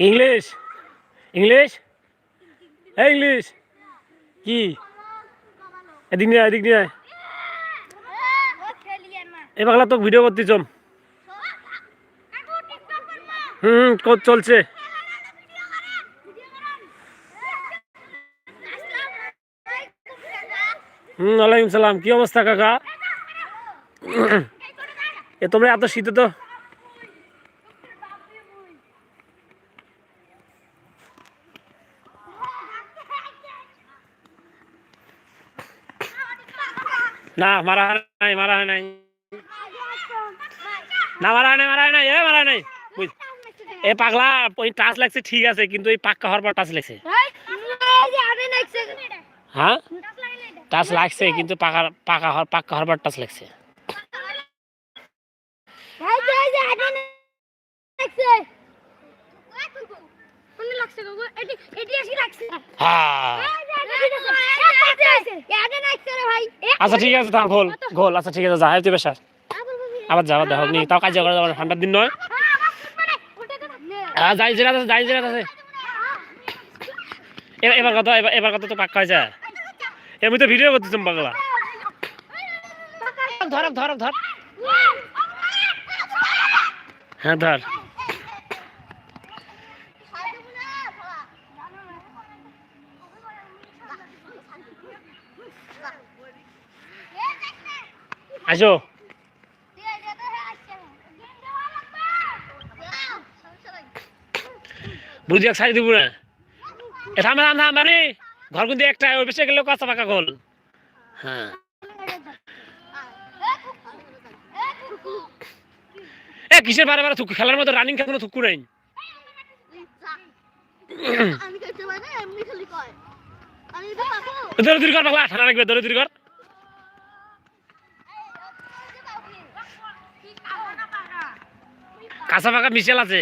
English? English? এই English. কি? এদিক নিয়ে এদিক নিয়ে। এ পাগলা তো ভিডিও করতে চম। হুম কত চলছে? হুম ওয়ালাইকুম সালাম। কি অবস্থা, কাকা? এ তোমরা এত শীতে তো না মারা হয় নাই মারা হয় নাই। না মারা হয় নাই মারা হয় নাই এ মারা হয় নাই। বুঝ এ পাগলা ওই টাচ লাগছে ঠিক আছে কিন্তু এই পাক্কা হওয়ার পর টাচ লাগছে। হ্যাঁ? টাচ লাগছে কিন্তু পাকা পাকা হওয়ার পাক্কা হওয়ার পর টাচ লাগছে। হ্যাঁ। আচ্ছা ঠিক আছে তার গোল গোল আচ্ছা ঠিক আছে যা তুই বেসার আবার যাবার দেখো নি তাও কাজ করা যাবে ঠান্ডার দিন নয়। হ্যাঁ যাই জিরাত আছে যাই জিরাত আছে। এবার এবার কত এবার এবার কত তো পাক্কা হয়েছে? এমনি তো ভিডিও করতেছিলাম পাগলা। ধর ধর ধর হ্যাঁ ধর। আসো। বুঝি এক দিব না? থাম থাম থাম মানে ঘর কিন্তু একটা ওই বেশি গেলেও কাঁচা পাকা গোল হ্যাঁ। এ, কিসের বারে বারে থুকু? খেলার মতো রানিং খেলা থুকু নাই। দৌড়দৌড়ি কর পাগলা ঠান্ডা লাগবে দৌড়দৌড়ি কর কাঁচা পাকা মিশেল আছে